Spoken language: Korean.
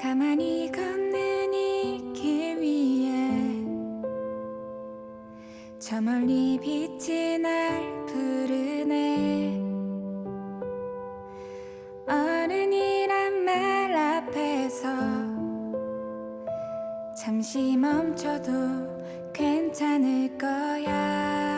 가만히 걷는 이 길 위에 저 멀리 빛이 날 부르네. 어른이란 말 앞에서 잠시 멈춰도 괜찮을 거야.